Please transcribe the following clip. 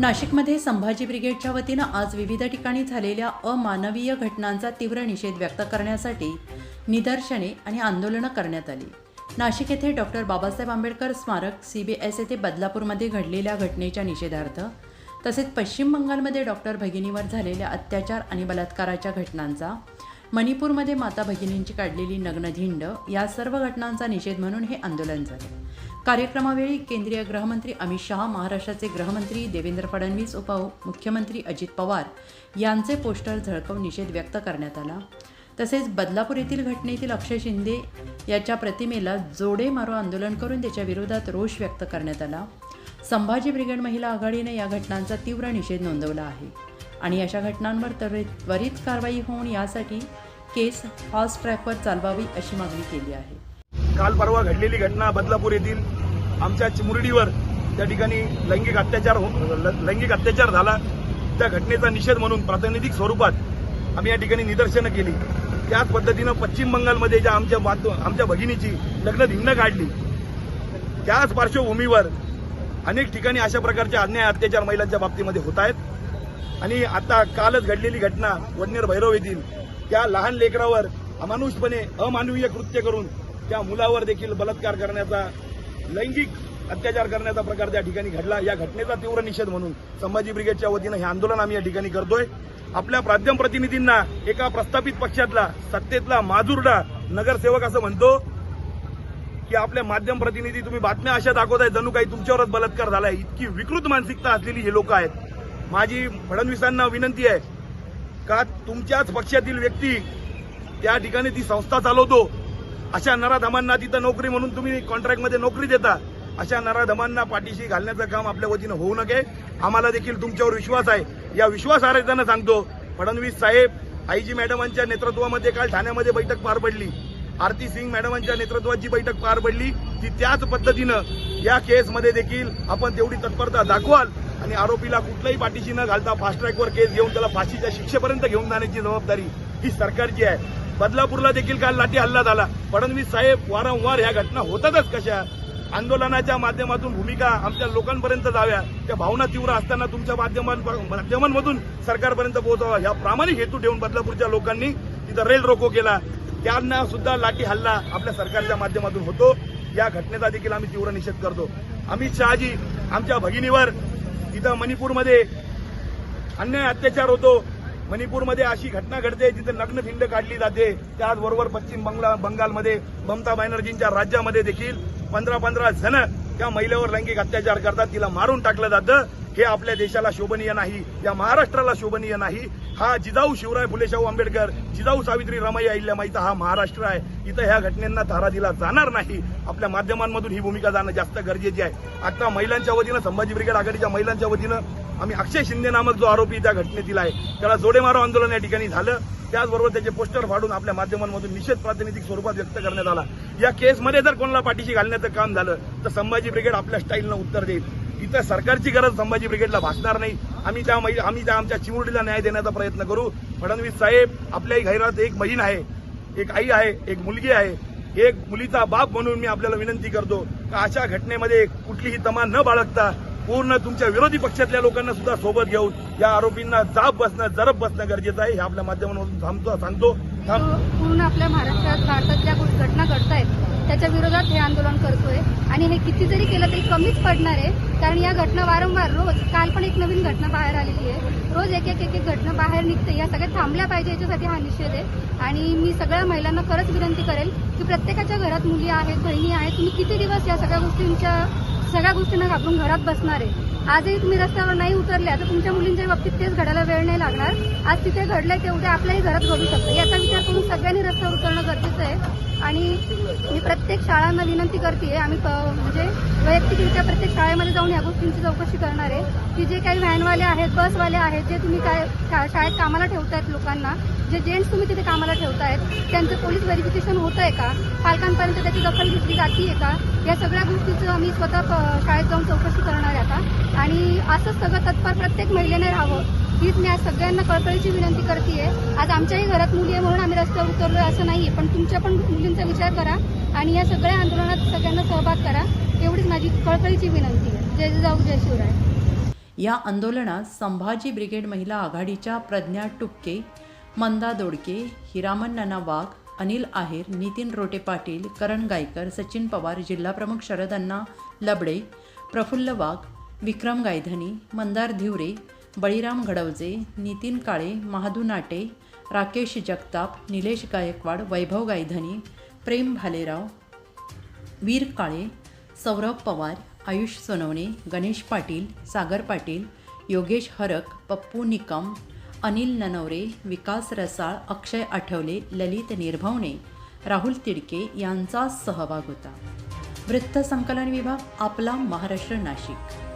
नाशिकमध्ये संभाजी ब्रिगेडच्या वतीनं आज विविध ठिकाणी झालेल्या अमानवीय घटनांचा तीव्र निषेध व्यक्त करण्यासाठी निदर्शने आणि आंदोलनं करण्यात आली. नाशिक येथे डॉक्टर बाबासाहेब आंबेडकर स्मारक सी बी एस येथे बदलापूरमध्ये घडलेल्या घटनेच्या निषेधार्थ तसेच पश्चिम बंगालमध्ये डॉक्टर भगिनीवर झालेल्या अत्याचार आणि बलात्काराच्या घटनांचा मणिपूरमध्ये माता भगिनींची काढलेली नग्नधिंड या सर्व घटनांचा निषेध म्हणून हे आंदोलन झाले. कार्यक्रमावेळी केंद्रीय गृहमंत्री अमित शहा महाराष्ट्राचे गृहमंत्री देवेंद्र फडणवीस उपमुख्यमंत्री अजित पवार यांचे पोस्टर झळकवून निषेध व्यक्त करण्यात आला. तसेच बदलापूर येथील घटनेतील अक्षय शिंदे याच्या प्रतिमेला जोडे मारो आंदोलन करून त्याच्या विरोधात रोष व्यक्त करण्यात आला. संभाजी ब्रिगेड महिला आघाडीने या घटनांचा तीव्र निषेध नोंदवला आहे आणि अशा घटनांवर त्वरित त्वरित कारवाई होऊन यासाठी केस फास्ट ट्रॅकवर चालवावी अशी मागणी केली आहे. काल परवा घडलेली घटना बदलापूर येथील आमच्या चिमुरडीवर त्या ठिकाणी लैंगिक अत्याचार ल- लैंगिक अत्याचार झाला. त्या घटनेचा निषेध म्हणून प्रातिनिधिक स्वरूपात आम्ही या ठिकाणी निदर्शनं केली. त्याच पद्धतीनं पश्चिम बंगालमध्ये ज्या आमच्या मात- आमच्या भगिनीची लग्न धिंड काढली. त्याच पार्श्वभूमीवर अनेक ठिकाणी अशा प्रकारचे अन्याय अत्याचार महिलांच्या बाबतीमध्ये होत आहेत. आणि आता कालच घडलेली घटना वडनेर भैरव येथील त्या लहान लेकरावर अमानुषपणे अमानवीय कृत्य करून त्या मुलावर देखील बलात्कार करण्याचा लैंगिक अत्याचार करण्याचा प्रकार त्या ठिकाणी घडला. या घटनेचा तीव्र निषेध म्हणून संभाजी ब्रिगेडच्या वतीनं हे आंदोलन आम्ही या ठिकाणी करतोय. आपल्या प्राध्यम प्रतिनिधींना एका प्रस्थापित पक्षातला सत्तेतला माजुरडा नगरसेवक असं म्हणतो की आपले माध्यम प्रतिनिधी तुम्ही बातम्या अशा दाखवताय जणू काही तुमच्यावरच बलात्कार झालाय. इतकी विकृत मानसिकता असलेली हे लोक आहेत. माझी फडणवीसांना विनंती आहे का तुमच्याच पक्षातील व्यक्ती त्या ठिकाणी ती संस्था चालवतो? अशा नराधमांना तिथं नोकरी म्हणून तुम्ही कॉन्ट्रॅक्टमध्ये नोकरी देता. अशा नराधमांना पाठीशी घालण्याचं काम आपल्या वतीनं होऊ नये. आम्हाला देखील तुमच्यावर विश्वास आहे. या विश्वासार्हतेनं सांगतो फडणवीस साहेब आईजी मॅडमांच्या नेतृत्वामध्ये काल ठाण्यामध्ये बैठक पार पडली. आरती सिंग मॅडमांच्या नेतृत्वाची बैठक पार पडली. ती त्याच पद्धतीनं या केसमध्ये देखील आपण तेवढी तत्परता दाखवाल आणि आरोपीला कुठल्याही पाठीशी न घालता फास्ट ट्रॅकवर केस घेऊन त्याला फाशीच्या शिक्षेपर्यंत घेऊन जाण्याची जबाबदारी ही सरकारची आहे. बदलापूरला देखील काल लाठी हल्ला झाला. फडणवीस साहेब वारंवार ह्या घटना होतातच कशा? आंदोलनाच्या माध्यमातून भूमिका आमच्या लोकांपर्यंत जाव्या. त्या भावना तीव्र असताना तुमच्या माध्यमांमधून सरकारपर्यंत पोहोचावा. या प्रामाणिक हेतू ठेवून बदलापूरच्या लोकांनी तिथं रेल रोको केला. त्यांना सुद्धा लाठी हल्ला आपल्या सरकारच्या माध्यमातून होतो. या घटनेचा देखील आम्ही तीव्र निषेध करतो. अमित शहाजी आमच्या भगिनीवर तिथं मणिपूरमध्ये अन्याय अत्याचार होतो. मणिपूरमध्ये अशी घटना घडते जिथे नग्न भिंड काढली जाते. त्याचबरोबर पश्चिम बंगला बंगालमध्ये ममता बॅनर्जींच्या राज्यामध्ये देखील पंधरा पंधरा जण त्या महिलेवर लैंगिक अत्याचार करतात. तिला मारून टाकलं जातं. हे आपल्या देशाला शोभनीय नाही या महाराष्ट्राला शोभनीय नाही. हा जिजाऊ शिवराय फुलेशाहू आंबेडकर जिजाऊ सावित्री रमाई अहिल्यामाईचा हा महाराष्ट्र आहे. इथं ह्या घटनेंना थारा दिला जाणार नाही. आपल्या माध्यमांमधून ही भूमिका जाणं जास्त गरजेची आहे. आता महिलांच्या वतीनं संभाजी ब्रिगेड आघाडीच्या महिलांच्या वतीनं आम्ही अक्षय शिंदे नामक जो आरोपी त्या घटनेतील आहे. त्याला जोडेमारो आंदोलन या ठिकाणी झालं. त्याचबरोबर त्याचे पोस्टर फाडून आपल्या माध्यमांमधून निषेध प्रातिनिधिक स्वरूपात व्यक्त करण्यात आला. या केसमध्ये जर कोणाला पाठीशी घालण्याचं काम झालं तर संभाजी ब्रिगेड आपल्या स्टाईलनं उत्तर देईल. इथं सरकारची गरज संभाजी ब्रिगेडला भासणार नाही. आम्ही त्या आम्ही त्या आमच्या चिमुरडीला न्याय देण्याचा प्रयत्न करू. फडणवीस साहेब आपल्याही घरात एक बहीण आहे एक आई आहे एक मुलगी आहे. एक मुलीचा बाप म्हणून मी आपल्याला विनंती करतो का अशा घटनेमध्ये कुठलीही तमा न बाळगता पूर्ण तुमच्या विरोधी पक्षातल्या लोकांना सुद्धा सोबत घेऊन या आरोपींना जाब बसणं जरब बसणं गरजेचं आहे. हे आपल्या माध्यमांमधून थांबतो सांगतो. पूर्ण आपल्या महाराष्ट्रात भारतात ज्या घटना घटना घडतायत त्याच्या विरोधात हे आंदोलन करतोय. आणि हे किती जरी केलं तरी कमीच पडणार आहे. कारण या घटना वारंवार रोज काल पण एक नवीन घटना बाहेर आलेली आहे. रोज एक एक एक एक घटना बाहेर निघते. या सगळ्या थांबल्या पाहिजे याच्यासाठी हा निषेध आहे. आणि मी सगळ्या महिलांना खरंच विनंती करेल की प्रत्येकाच्या घरात मुली आहेत बहिणी आहेत. तुम्ही किती दिवस या सगळ्या गोष्टींच्या सगळ्या गोष्टींना घाबरून घरात बसणार आहे. आजही तुम्ही रस्त्यावर नाही उतरल्या तर तुमच्या मुलींच्या बाबतीत तेच घडायला वेळ नाही लागणार. आज तिथे घडलंय ते उद्या आपल्याही घरात घडू शकतं. याचा विचार करून सगळ्यांनी रस्त्यावर उतरणं गरजेचं आहे. आणि मी प्रत्येक शाळांना विनंती करते आम्ही म्हणजे वैयक्तिकरित्या प्रत्येक शाळेमध्ये जाऊन या गोष्टींची चौकशी करणार आहे. की जे काही व्हॅनवाले आहेत बसवाले आहेत जे तुम्ही काय शा- शाळेत कामाला ठेवतायत लोकांना जे जेंट्स तुम्ही तिथे कामाला ठेवतायत त्यांचं पोलीस व्हेरिफिकेशन होतं आहे का? पालकांपर्यंत त्याची दखल घेतली जाते का? या सगळ्या गोष्टीचं आम्ही स्वतः प- शाळेत जाऊन चौकशी करणार आहे आता. आणि असंच सगळं तत्पर प्रत्येक महिलेने राहावं. हीच मी आज सगळ्यांना कळकळीची विनंती करते आज आमच्याही घरात मुली आहे म्हणून आम्ही रस्त्यावर उतरलो असं नाही पण तुमच्या पण मुलींचा विचार करा आणि या सगळ्या आंदोलनात सगळ्यांना सहभाग करा. एवढीच माझी कळकळीची विनंती आहे. जय जाऊ जय शिवराय. या आंदोलनात संभाजी ब्रिगेड महिला आघाडीच्या प्रज्ञा टुपके मंदा दोडके हिरामन नाना वाघ अनिल आहेर नितीन रोटे पाटील करण गायकर सचिन पवार जिल्हाप्रमुख शरद लबडे प्रफुल्ल वाघ विक्रम गायधनी मंदार धिवरे बळीराम घडवजे नितीन काळे महादू नाटे राकेश जगताप निलेश गायकवाड वैभव गायधनी प्रेम भालेराव वीर काळे सौरभ पवार आयुष सोनवणे गणेश पाटील सागर पाटील योगेश हरक पप्पू निकम अनिल ननवरे विकास रसाळ अक्षय आठवले ललित निर्भवणे राहुल तिडके यांचा सहभाग होता. वृत्त संकलन विभाग आपला महाराष्ट्र नाशिक.